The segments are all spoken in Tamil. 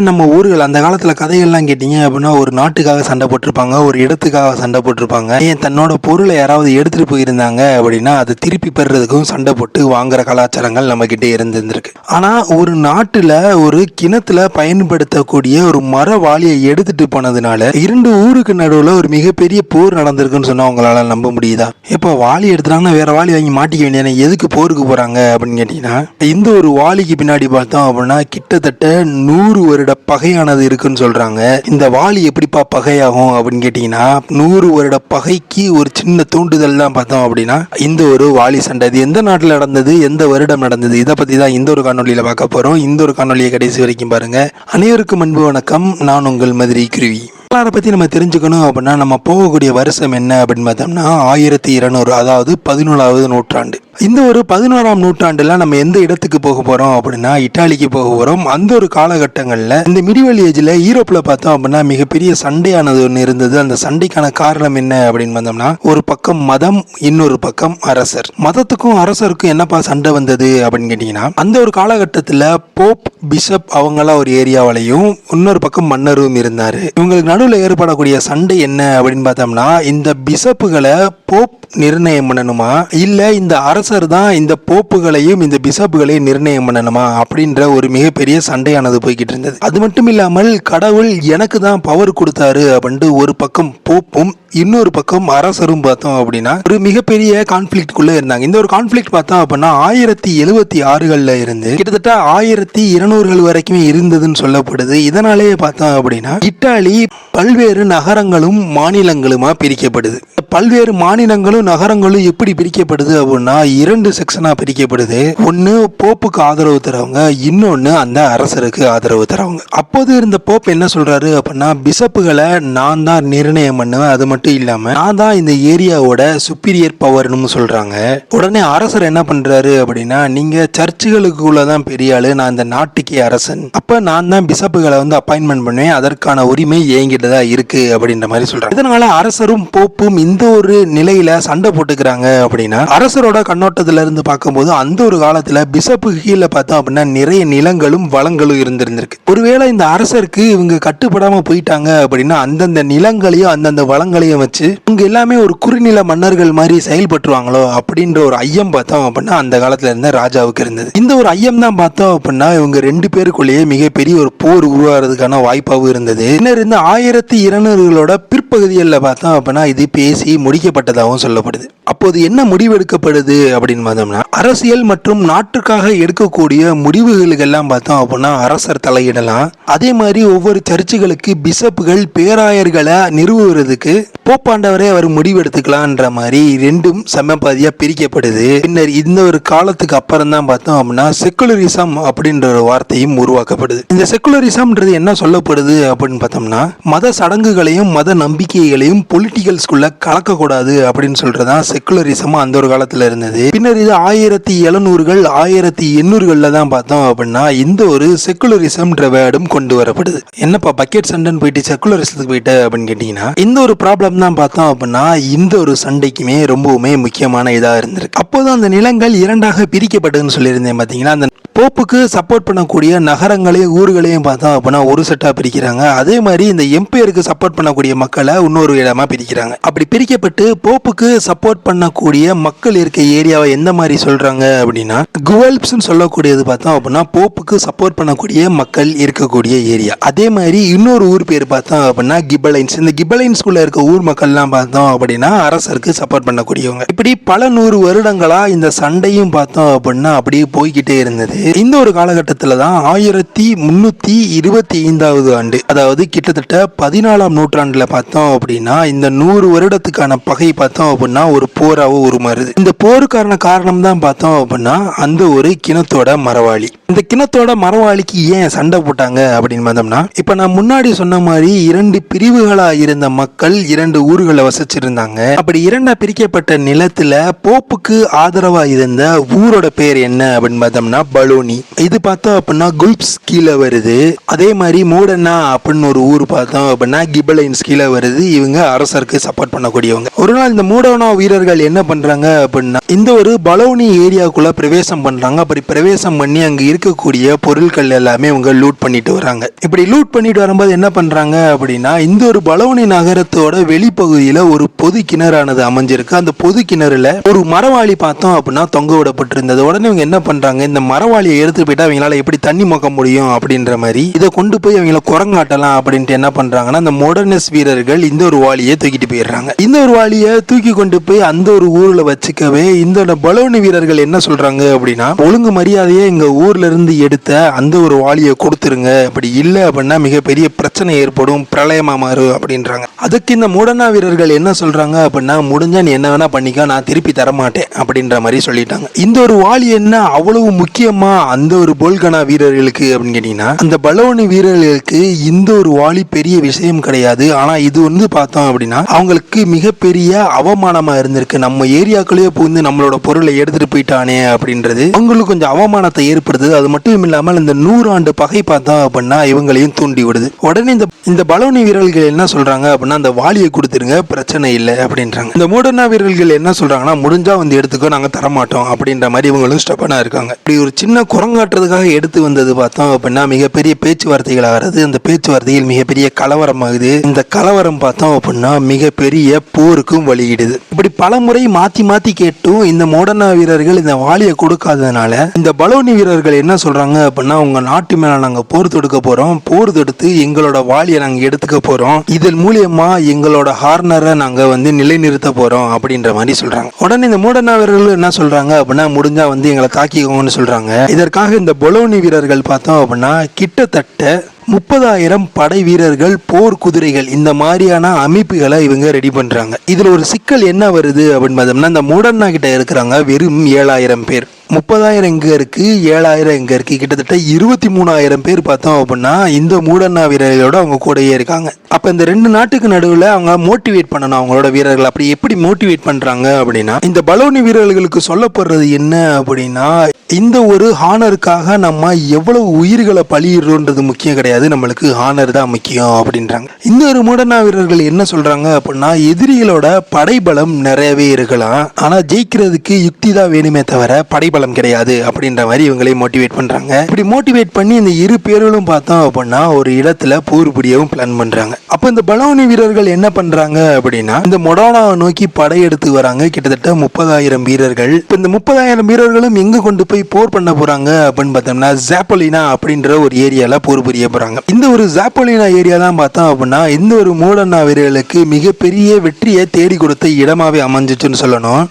நம்ம ஊர்கள் அந்த காலத்துல கதைகள்லாம் கேட்டீங்க அப்படின்னா ஒரு நாட்டுக்காக சண்டை போட்டிருப்பாங்க ஒரு இடத்துக்காக சண்டை போட்டிருப்பாங்க. ஏன் தன்னோட பொருளை யாராவது எடுத்துட்டு போயிருந்தாங்க அப்படின்னா அதை திருப்பி பெறுறதுக்கும் சண்டை போட்டு வாங்குற கலாச்சாரங்கள் நம்ம கிட்ட ஆனால் ஆனா ஒரு நாட்டுல ஒரு கிணத்துல பயன்படுத்தக்கூடிய ஒரு மர வாளியை எடுத்துட்டு போனதுனால இரண்டு ஊருக்கு நடுவுல ஒரு மிகப்பெரிய போர் நடந்திருக்குன்னு சொன்னா உங்களால நம்ப முடியுதா? இப்போ வாளி எடுத்துட்டாங்கன்னா வேற வாளி வாங்கி மாட்டிக்க வேண்டியது எதுக்கு போருக்கு போறாங்க அப்படின்னு கேட்டீங்கன்னா இந்த ஒரு வாளிக்கு பின்னாடி பார்த்தோம் அப்படின்னா கிட்டத்தட்ட நூறு வருட பகையானது இருக்குன்னு சொல்றாங்க. இந்த வாளி எப்படிப்பா பகையாகும் அப்படின்னு கேட்டீங்கன்னா நூறு வருட பகைக்கு ஒரு சின்ன தூண்டுதல் தான் பார்த்தோம் அப்படின்னா இந்த ஒரு வாளி சண்டை. இது எந்த நாட்டில் நடந்தது? எந்த வருடம் நடந்தது? இதை பத்தி தான் இந்த ஒரு காணொலியில பார்க்க போறோம். இந்த ஒரு காணொலியை கடைசி வரைக்கும் பாருங்க. அனைவருக்கும் அன்பு வணக்கம். நான் உங்கள் மதுரை குருவி. வரலாறை பற்றி நம்ம தெரிஞ்சுக்கணும் அப்படின்னா நம்ம போகக்கூடிய வருஷம் என்ன அப்படின்னு பார்த்தோம்னா ஆயிரத்தி இருநூறு அதாவது பதினோராவது நூற்றாண்டு. இந்த ஒரு பதினோராம் நூற்றாண்டில் நம்ம எந்த இடத்துக்கு போக போகிறோம் அப்படின்னா இட்டாலிக்கு போக போகிறோம் அந்த ஒரு காலகட்டங்களில் இந்த மிடிவல் ஏஜில் யூரோப்பில் பார்த்தோம் அப்படின்னா மிகப்பெரிய சண்டையானது ஒன்று இருந்தது. அந்த சண்டைக்கான காரணம் என்ன அப்படின்னு பார்த்தோம்னா ஒரு பக்கம் மதம் இன்னொரு பக்கம் அரசர். மதத்துக்கும் அரசருக்கும் என்னப்பா சண்டை வந்தது அப்படின்னு கேட்டிங்கன்னா அந்த ஒரு காலகட்டத்தில் போப் பிஷப் அவங்களாம் ஒரு ஏரியாவிலையும் இன்னொரு பக்கம் மன்னரும் இருந்தார். இவங்களுக்கு நடுவில் ஏற்படக்கூடிய சண்டை என்ன அப்படின்னு பார்த்தோம்னா இந்த பிசப்புகளை போப் நிர்ணயம் பண்ணணுமா? இல்லை இந்த அரசர் தான் இந்த போப்புகளையும் இந்த பிஷப்புகளையும் நிர்ணயம் பண்ணணுமா? அப்படின்ற ஒரு மிகப்பெரிய சண்டையானது போய்கிட்டு இருந்தது. அது மட்டும் இல்லாமல் கடவுள் எனக்கு தான் பவர் கொடுத்தாரு அப்படின்ட்டு ஒரு பக்கம் போப்பும் இன்னொரு பக்கம் அரசரும் பார்த்தோம் அப்படின்னா ஒரு மிகப்பெரிய கான்ஃபிளிக்ட்குள்ளே இருந்தாங்க. இந்த ஒரு கான்ஃபிளிக்ட் பார்த்தோம் அப்படின்னா ஆயிரத்தி எழுபத்தி ஆறுகளில் இருந்து கிட்டத்தட்ட ஆயிரத்தி இருநூறுகள் வரைக்குமே இருந்ததுன்னு சொல்லப்படுது. இதனாலேயே பார்த்தோம் அப்படின்னா இத்தாலி பல்வேறு நகரங்களும் மாநிலங்களுமா பிரிக்கப்படுது. பல்வேறு மாநிலங்களும் நகரங்களும் எப்படி பிரிக்கப்படுது அப்படின்னா இரண்டு செக்ஷனா பிரிக்கப்படுது. ஒன்னு போப்புக்கு ஆதரவு தரவங்க இன்னொன்னு அந்த அரசருக்கு ஆதரவு தரவங்க அப்போது இருந்த போப் என்ன சொல்றாரு அப்படின்னா பிஷப்புகளை நான் தான் நிர்ணயம் பண்ணுவேன் அது மட்டும் இல்லாம நான் தான் இந்த ஏரியாவோட சுப்பீரியர் பவர்னு சொல்றாங்க. உடனே அரசர் என்ன பண்றாரு அப்படின்னா நீங்க சர்ச்சுகளுக்குள்ள தான் பெரிய ஆளு நான் இந்த நாட்டுக்கே அரசன். அப்ப நான் தான் பிஷப்புகளை வந்து அப்பாயின்மெண்ட் பண்ணுவேன் அதற்கான உரிமை என்கிட்ட தான் இருக்கு அப்படின்ற மாதிரி சொல்றாங்க. இதனால அரசரும் போப்பும் இந்த ஒரு நிலையில சண்டை போட்டுக்கிறாங்க அப்படின்னா அரசரோட கண்ணோட்டத்துல இருந்து பார்க்கும்போது அந்த ஒரு காலத்துல பிசப்பு கீழே பார்த்தோம் அப்படின்னா நிறைய நிலங்களும் வளங்களும் இருந்திருந்திருக்கு. ஒருவேளை இந்த அரசருக்கு இவங்க கட்டுப்படாம போயிட்டாங்க அப்படின்னா அந்தந்த நிலங்களையும் அந்தந்த வளங்களையும் வச்சு இவங்க எல்லாமே ஒரு குறுநில மன்னர்கள் மாதிரி செயல்பட்டுருவாங்களோ அப்படின்ற ஒரு ஐயம் பார்த்தோம் அப்படின்னா அந்த காலத்துல இருந்த ராஜாவுக்கு இருந்தது. இந்த ஒரு ஐயம் தான் பார்த்தோம் அப்படின்னா இவங்க ரெண்டு பேருக்குள்ளேயே மிகப்பெரிய ஒரு போர் உருவாகிறதுக்கான வாய்ப்பாகவும் இருந்தது. இன்னும் இந்த ஆயிரத்தி இருநூறுகளோட பிற்பகுதிகளில் பார்த்தோம் அப்படின்னா இது பேசி முடிக்கப்பட்டது. முடிக்கப்பட்டதாகவும் சொல்லப்படுது. அப்போது என்ன முடிவெடுக்கப்படுது அப்படின்னு பார்த்தோம்னா அரசியல் மற்றும் நாட்டுக்காக எடுக்கக்கூடிய முடிவுகளுக்கெல்லாம் பார்த்தோம் அப்படின்னா அரசர் தலையிடலாம். அதே மாதிரி ஒவ்வொரு சர்ச்சுகளுக்கு பிஷப்புகள் பேராயர்களை நிறுவுவதற்கு போப்பாண்டவரே அவர் முடிவெடுத்துக்கலான்ற மாதிரி ரெண்டும் சமபாதியாக பிரிக்கப்படுது. பின்னர் இந்த ஒரு காலத்துக்கு அப்புறம் தான் பார்த்தோம் அப்படின்னா செக்குலரிசம் அப்படின்ற ஒரு வார்த்தையும் உருவாக்கப்படுது. இந்த செக்குலரிசம்ன்றது என்ன சொல்லப்படுது அப்படின்னு பார்த்தோம்னா மத சடங்குகளையும் மத நம்பிக்கைகளையும் பொலிட்டிக்கல்ஸ்குள்ள கலக்கக்கூடாது அப்படின்னு சொல்றதா செக்குலரிசம் அந்த ஒரு காலத்தில் இருந்தது. பின்னர் இது ஆயிரத்தி எழுநூறுகள் ஆயிரத்தி எண்ணூறுகளில் தான் பார்த்தோம் அப்படின்னா இந்த ஒரு செக்குலரிசம்ன்ற வேர்டும் கொண்டு வரப்படுது. என்னப்பா பக்கெட் சண்டன் போயிட்டு செக்குலரிசத்துக்கு போயிட்டு அப்படின்னு கேட்டிங்கன்னா இந்த ஒரு ப்ராப்ளம் தான் பார்த்தோம் அப்படின்னா இந்த ஒரு சண்டைக்குமே ரொம்பவுமே முக்கியமான இதாக இருந்திருக்கு. அப்போது அந்த நிலங்கள் இரண்டாக பிரிக்கப்பட்டதுன்னு சொல்லியிருந்தேன் பார்த்தீங்கன்னா அந்த போப்புக்கு சப்போர்ட் பண்ணக்கூடிய நகரங்களையும் ஊர்களையும் பார்த்தோம் அப்படின்னா ஒரு செட்டாக பிரிக்கிறாங்க. அதே மாதிரி இந்த எம்பையருக்கு சப்போர்ட் பண்ணக்கூடிய மக்களை இன்னொரு இடமா பிரிக்கிறாங்க. அப்படி பிரிக்கப்பட்டு போப்புக்கு சப்போர்ட் பண்ணக்கூடிய மக்கள் இருக்க ஏரியாவை எந்த மாதிரி சொல்றாங்க அப்படின்னா குவல்ப்ஸ்னு சொல்லக்கூடியது பார்த்தோம் அப்படின்னா போப்புக்கு சப்போர்ட் பண்ணக்கூடிய மக்கள் இருக்கக்கூடிய ஏரியா. அதே மாதிரி இன்னொரு ஊர் பேர் பார்த்தோம் அப்படின்னா கிபலைன்ஸ். இந்த கிபலைன்ஸ்குள்ள இருக்க ஊர் மக்கள்லாம் பார்த்தோம் அப்படின்னா அரசருக்கு சப்போர்ட் பண்ணக்கூடியவங்க. இப்படி பல நூறு வருடங்களா இந்த சண்டையும் பார்த்தோம் அப்படின்னா அப்படியே போய்கிட்டே இருந்தது. இந்த ஒரு காலகட்டத்தில் தான் ஆயிரத்தி முன்னூத்தி இருபத்தி ஐந்தாவது ஆண்டு அதாவது கிட்டத்தட்ட பதினாலாம் நூற்றாண்டுல பார்த்தோம் அப்படின்னா இந்த நூறு வருடத்துக்கான பகை பார்த்தோம் அப்படின்னா ஒரு போராவோ உருமாறுது. இந்த போருக்கான காரணம் தான் பார்த்தோம் அப்படின்னா அந்த ஒரு கிணத்தோட மரவாளி. இந்த கிணத்தோட மரவாளிக்கு ஏன் சண்டை போட்டாங்க அப்படின்னு பார்த்தோம்னா இப்ப நான் முன்னாடி சொன்ன மாதிரி இரண்டு பிரிவுகளா இருந்த மக்கள் இரண்டு ஊர்களை வசிச்சிருந்தாங்க. அப்படி இரண்டா பிரிக்கப்பட்ட நிலத்துல போப்புக்கு ஆதரவா இருந்த ஊரோட பேர் என்ன அப்படின்னு பார்த்தோம்னா பலு பலோனி இது பார்த்தோம் அப்படின்னா குல்ப்ஸ் கீழே வருது. அதே மாதிரி மூடனா அப்படின்னு ஒரு ஊர் பார்த்தோம் அப்படின்னா கிபலைன்ஸ் கீழே வருது. இவங்க அரசருக்கு சப்போர்ட் பண்ணக்கூடியவங்க. ஒரு நாள் இந்த மூடனா வீரர்கள் என்ன பண்றாங்க அப்படின்னா இந்த ஒரு பலோனி ஏரியாக்குள்ள பிரவேசம் பண்றாங்க. அப்படி பிரவேசம் பண்ணி அங்க இருக்கக்கூடிய பொருட்கள் எல்லாமே இவங்க லூட் பண்ணிட்டு வராங்க. இப்படி லூட் பண்ணிட்டு வரும்போது என்ன பண்றாங்க அப்படின்னா இந்த ஒரு பலோனி நகரத்தோட வெளிப்பகுதியில ஒரு பொது கிணறானது அமைஞ்சிருக்கு. அந்த பொது கிணறுல ஒரு மரவாளி பார்த்தோம் அப்படின்னா தொங்க விடப்பட்டிருந்தது. உடனே இவங்க என்ன பண்றாங்க இந்த மரவாளி மரவாளியை எடுத்து போயிட்டு அவங்களால எப்படி தண்ணி மொக்க முடியும் அப்படின்ற மாதிரி இதை கொண்டு போய் அவங்கள குரங்காட்டலாம் அப்படின்ட்டு என்ன பண்றாங்கன்னா அந்த மோடர்னஸ் வீரர்கள் இந்த ஒரு வாளியை தூக்கிட்டு போயிடுறாங்க. இந்த ஒரு வாளியை தூக்கி கொண்டு போய் அந்த ஒரு ஊர்ல வச்சுக்கவே இந்த பலோனி வீரர்கள் என்ன சொல்றாங்க அப்படின்னா ஒழுங்கு மரியாதையை எங்க ஊர்ல இருந்து எடுத்த அந்த ஒரு வாளியை கொடுத்துருங்க. அப்படி இல்லை அப்படின்னா மிகப்பெரிய பிரச்சனை ஏற்படும் பிரளயமா மாறும் அப்படின்றாங்க. அதுக்கு இந்த மூடனா வீரர்கள் என்ன சொல்றாங்க அப்படின்னா முடிஞ்சா நீ என்ன வேணா பண்ணிக்க நான் திருப்பி தர மாட்டேன் அப்படின்ற மாதிரி சொல்லிட்டாங்க. இந்த ஒரு வாளி என்ன அவ்வளவு முக்கியமா அந்த ஒரு போல்கனா வீரர்களுக்கு அப்படின்னு கேட்டீங்கன்னா அந்த பலோனி வீரர்களுக்கு இந்த ஒரு வாலி பெரிய விஷயம் கிடையாது. ஆனா இது வந்து பார்த்தோம் அப்படின்னா அவங்களுக்கு மிகப்பெரிய அவமானமா இருந்திருக்கு. நம்ம ஏரியாக்குள்ளேயே புகுந்து நம்மளோட பொருளை எடுத்துட்டு போயிட்டானே அப்படின்றது அவங்களுக்கு கொஞ்சம் அவமானத்தை ஏற்படுது அது மட்டும் இல்லாமல் இந்த நூறாண்டு பகை பார்த்தோம் அப்படின்னா இவங்களையும் தூண்டி விடுது. உடனே இந்த இந்த பலோனி வீரர்கள் என்ன சொல்றாங்க அப்படின்னா அந்த வாலியை கொடுத்துருங்க பிரச்சனை இல்லை அப்படின்றாங்க. இந்த மூடனா வீரர்கள் என்ன சொல்றாங்கன்னா முடிஞ்சா வந்து எடுத்துக்கோ நாங்க தரமாட்டோம் அப்படின்ற மாதிரி இவங்களும் ஸ்டெப்பனா இருக்காங்க. இப்படி ஒரு சின்ன குரங்காட்டுறதுக்காக எடுத்து வந்தது பார்த்தோம் அப்படின்னா மிகப்பெரிய பேச்சுவார்த்தைகள் ஆகிறது அந்த பேச்சுவார்த்தையில் மிகப்பெரிய கலவரம் ஆகுது இந்த கலவரம் பார்த்தோம் அப்படின்னா மிகப்பெரிய போருக்கும் வழியிடுது. இப்படி பல முறை மாத்தி மாத்தி கேட்டும் இந்த மோடர்னா வீரர்கள் இந்த வாலியை கொடுக்காததுனால இந்த பலோனி வீரர்கள் என்ன சொல்றாங்க அப்படின்னா உங்க நாட்டு மேல நாங்க போர் தொடுக்க போறோம். போர் தொடுத்து எங்களோட வாலியை நாங்க எடுத்துக்க போறோம். இதன் மூலியமா எங்களோட ஹார்னரை நாங்க வந்து நிலைநிறுத்த போறோம் அப்படின்ற மாதிரி சொல்றாங்க. உடனே இந்த மூடனா வீரர்கள் என்ன சொல்றாங்க அப்படின்னா முடிஞ்சா வந்து எங்களை தாக்கிக்கோங்கன்னு சொல்றாங்க. இதற்காக இந்த பொலோனி வீரர்கள் பார்த்தோம் அப்படின்னா கிட்டத்தட்ட முப்பதாயிரம் படை வீரர்கள் போர் குதிரைகள் இந்த மாதிரியான அமைப்புகளை இவங்க ரெடி பண்றாங்க. இதுல ஒரு சிக்கல் என்ன வருது அப்படின்னு பார்த்தோம்னா இந்த மூடண்ணா கிட்ட இருக்கிறாங்க வெறும் ஏழாயிரம் பேர். முப்பதாயிரம் எங்க இருக்கு ஏழாயிரம் எங்க இருக்கு. கிட்டத்தட்ட இருபத்தி மூணாயிரம் பேர் பார்த்தோம் அப்படின்னா இந்த மூடண்ணா வீரர்களோட அவங்க கூடயே இருக்காங்க. அப்ப இந்த ரெண்டு நாட்டுக்கு நடுவில் அவங்க மோட்டிவேட் பண்ணணும் அவங்களோட வீரர்கள். அப்படி எப்படி மோட்டிவேட் பண்றாங்க அப்படின்னா இந்த பலோனி வீரர்களுக்கு சொல்லப்படுறது என்ன அப்படின்னா இந்த ஒரு ஹானருக்காக நம்ம எவ்வளவு உயிர்களை பழியிடுறோன்றது முக்கியம் கிடையாது. நம்மளுக்கு ஹானர் தான் முக்கியம் அப்படின்றாங்க. இந்த ஒரு மூடனா வீரர்கள் என்ன சொல்றாங்க அப்படின்னா எதிரிகளோட படைபலம் நிறையவே இருக்கலாம். ஆனா ஜெயிக்கிறதுக்கு யுக்தி தான் வேணுமே தவிர படைபலம் கிடையாது அப்படின்ற மாதிரி இவங்களை மோட்டிவேட் பண்றாங்க. இப்படி மோட்டிவேட் பண்ணி இந்த இரு பேர்களும் பார்த்தோம் அப்படின்னா ஒரு இடத்துல போர் புரியவும் பிளான் பண்றாங்க. அப்ப இந்த பலோனி வீரர்கள் என்ன பண்றாங்க அப்படின்னா இந்த மொடோனாவை நோக்கி படையெடுத்து வராங்க. கிட்டத்தட்ட முப்பதாயிரம் வீரர்கள். இப்ப இந்த முப்பதாயிரம் வீரர்களும் எங்க கொண்டு போய் போர் பண்ண போறாங்க அப்படின்னு பார்த்தோம்னா ஜாப்பலினா அப்படின்ற ஒரு ஏரியால போர் புரிய போறாங்க. இந்த ஒரு ஜாப்பலினா ஏரியா தான் பார்த்தோம் அப்படின்னா இந்த ஒரு மூடண்ணா வீரர்களுக்கு மிகப்பெரிய வெற்றியை தேடி கொடுத்த இடமாவே அமைஞ்சிச்சுன்னு சொல்லணும்.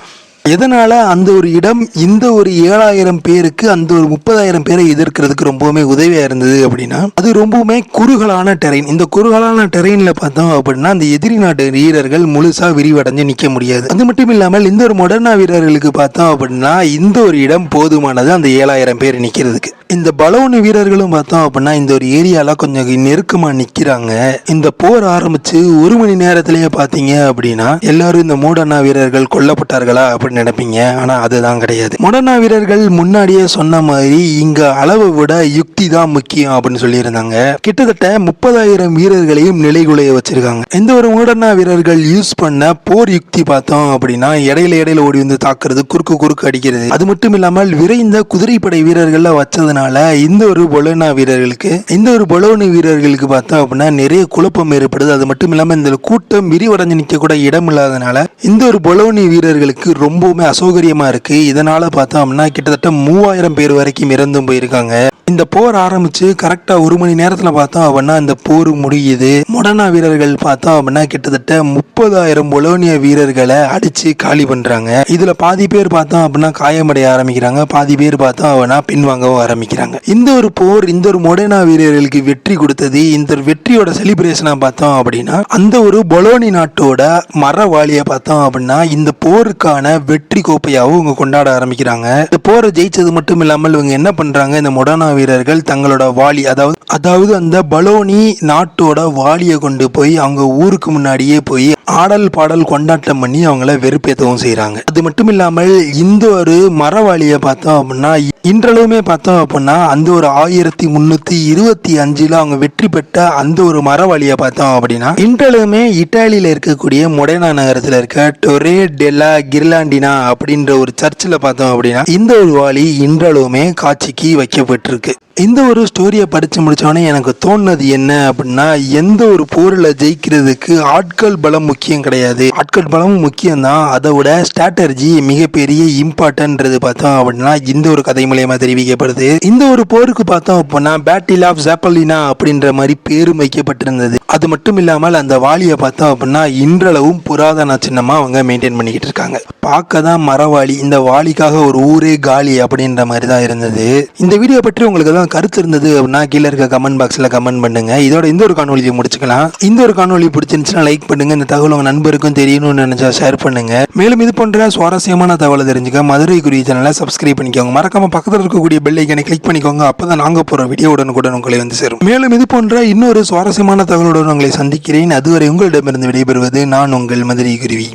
எதனால் அந்த ஒரு இடம் இந்த ஒரு ஏழாயிரம் பேருக்கு அந்த ஒரு முப்பதாயிரம் பேரை எதிர்க்கிறதுக்கு ரொம்பவுமே உதவியாக இருந்தது அப்படின்னா அது ரொம்பவுமே குறுகலான டெரெயின் இந்த குறுகலான டெரெயினில் பார்த்தோம் அப்படின்னா அந்த எதிரி நாட்டு வீரர்கள் முழுசாக விரிவடைஞ்சு நிற்க முடியாது. அது மட்டும் இல்லாமல் இந்த ஒரு மொடர்னா வீரர்களுக்கு பார்த்தோம் அப்படின்னா இந்த ஒரு இடம் போதுமானது அந்த ஏழாயிரம் பேர் நிற்கிறதுக்கு இந்த பலோனி வீரர்களும் பார்த்தோம் அப்படின்னா இந்த ஒரு ஏரியால கொஞ்சம் நெருக்கமா நிக்கிறாங்க. இந்த போர் ஆரம்பிச்சு ஒரு மணி நேரத்திலேயே பாத்தீங்க அப்படின்னா எல்லாரும் இந்த மூடண்ணா வீரர்கள் கொல்லப்பட்டார்களா அப்படின்னு நினைப்பீங்க. ஆனா அதுதான் கிடையாது. மூடண்ணா வீரர்கள் முன்னாடியே சொன்ன மாதிரி இங்க அளவை விட யுக்தி தான் முக்கியம் அப்படின்னு சொல்லியிருந்தாங்க. கிட்டத்தட்ட முப்பதாயிரம் வீரர்களையும் நிலைகுலைய வச்சிருக்காங்க. இந்த ஒரு மூடண்ணா வீரர்கள் யூஸ் பண்ண போர் யுக்தி பார்த்தோம் அப்படின்னா இடையில இடையில ஓடி வந்து தாக்குறது குறுக்கு குறுக்கு அடிக்கிறது. அது மட்டும் இல்லாமல் விரைந்த குதிரைப்படை வீரர்கள்ல இருக்கிறதுனால இந்த ஒரு பொலோனா வீரர்களுக்கு இந்த ஒரு பொலோனி வீரர்களுக்கு பார்த்தோம் அப்படின்னா நிறைய குழப்பம் ஏற்படுது. அது மட்டும் இல்லாம இந்த கூட்டம் விரிவடைஞ்சு நிக்க கூட இடம் இல்லாதனால இந்த ஒரு பொலோனி வீரர்களுக்கு ரொம்பவுமே அசௌகரியமா இருக்கு. இதனால பார்த்தோம் அப்படின்னா கிட்டத்தட்ட மூவாயிரம் பேர் வரைக்கும் இறந்தும் போயிருக்காங்க. இந்த போர் ஆரம்பிச்சு கரெக்டா ஒரு மணி நேரத்துல பார்த்தோம் அப்படின்னா இந்த போர் முடியுது. மொடனா வீரர்கள் பார்த்தோம் அப்படின்னா கிட்டத்தட்ட முப்பதாயிரம் பொலோனிய வீரர்களை அடிச்சு காலி பண்றாங்க. இதுல பாதி பேர் பார்த்தோம் அப்படின்னா காயமடைய ஆரம்பிக்கிறாங்க. பாதி பேர் பார்த்தோம் அப்படின்னா பின்வாங்கவும் ஆரம்பிக்கிறாங்க. இந்த ஒரு போர் இந்த ஒரு மொடனா வீரர்களுக்கு வெற்றி கொடுத்தது இந்த ஒரு வெற்றியோட செலிப்ரேஷனா பார்த்தோம் அப்படின்னா அந்த ஒரு பொலோனி நாட்டோட மரவாளியை பார்த்தோம் அப்படின்னா இந்த போருக்கான வெற்றி கோப்பையாவும் இவங்க கொண்டாட ஆரம்பிக்கிறாங்க. இந்த போரை ஜெயிச்சது மட்டும் இல்லாமல் இவங்க என்ன பண்றாங்க? இந்த மொடனா வீரர்கள் தங்களோட வாளி அதாவது அதாவது அந்த பலோனி நாட்டோட வாளியை கொண்டு போய் அவங்க ஊருக்கு முன்னாடியே போய் ஆடல் பாடல் கொண்டாட்டம் பண்ணி அவங்கள வெறுப்பேற்றவும் செய்கிறாங்க அது மட்டும் இல்லாமல் இந்த ஒரு மரவாளியை பார்த்தோம் அப்படின்னா இன்றளவுமே பார்த்தோம் அப்படின்னா அந்த ஒரு ஆயிரத்தி முந்நூற்றி இருபத்தி அஞ்சில் அவங்க வெற்றி பெற்ற அந்த ஒரு மரவாளியை பார்த்தோம் அப்படின்னா இன்றளவுமே இட்டாலியில் இருக்கக்கூடிய மொடேனா நகரத்தில் இருக்க டொரே டெல்லா கிர்லாண்டினா அப்படின்ற ஒரு சர்ச்சில் பார்த்தோம் அப்படின்னா இந்த ஒரு வாளி இன்றளவுமே காட்சிக்கு வைக்கப்பட்டிருக்கு. இந்த ஒரு ஸ்டோரியை படித்து முடித்தோடனே எனக்கு தோணுனது என்ன அப்படின்னா எந்த ஒரு போரில் ஜெயிக்கிறதுக்கு ஆட்கள் பலம் முக்கியம் கிடையாது. ஆட்கள் பலமும் முக்கியம்தான். அதை விட ஸ்ட்ராட்டர்ஜி மிகப்பெரிய இம்பார்ட்டன்றது பார்த்தோம் அப்படின்னா இந்த ஒரு கதை மூலியமாக தெரிவிக்கப்படுது. இந்த ஒரு போருக்கு பார்த்தோம் அப்படின்னா பேட்டில் ஆஃப் ஜாப்பலினா அப்படின்ற மாதிரி பேரும் வைக்கப்பட்டிருந்தது. அது மட்டும் இல்லாமல் அந்த வாலியை பார்த்தோம் அப்படின்னா இன்றளவும் புராதன சின்னமாக அவங்க மெயின்டைன் பண்ணிக்கிட்டு இருக்காங்க. பார்க்க தான் மரவாளி. இந்த வாளிக்காக ஒரு ஊரே காலி அப்படின்ற மாதிரி தான் இருந்தது. இந்த வீடியோ பற்றி உங்களுக்கு தான் கருத்து இருந்தது அப்படின்னா கீழே இருக்க கமெண்ட் பாக்ஸில் கமெண்ட் பண்ணுங்க. இதோட இந்த ஒரு காணொலியை முடிச்சுக்கலாம். இந்த ஒரு காணொலி பிடிச்சிருந்துச்சுன்னா லைக் பண்ணுங்க. இந்த தகவல் உங்க நண்பருக்கும் தெரியணும்னு நினைச்சா ஷேர் பண்ணுங்க. மேலும் இது போன்ற சுவாரஸ்யமான தகவலை தெரிஞ்சுக்க மதுரை குறி சேனலை சப்ஸ்கிரைப் பண்ணிக்கோங்க. மறக்காம பக்கத்தில் இருக்கக்கூடிய பெல் ஐக்கனை கிளிக் பண்ணிக்கோங்க. அப்பதான் நாங்க போற வீடியோ உடனுக்குடன் உங்களை வந்து சேரும். மேலும் இது போன்ற இன்னொரு சுவாரஸ்யமான தகவலுடன் உங்களை சந்திக்கிறேன். அதுவரை உங்களிடமிருந்து விடைபெறுவது நான் உங்கள் மதுரை குருவி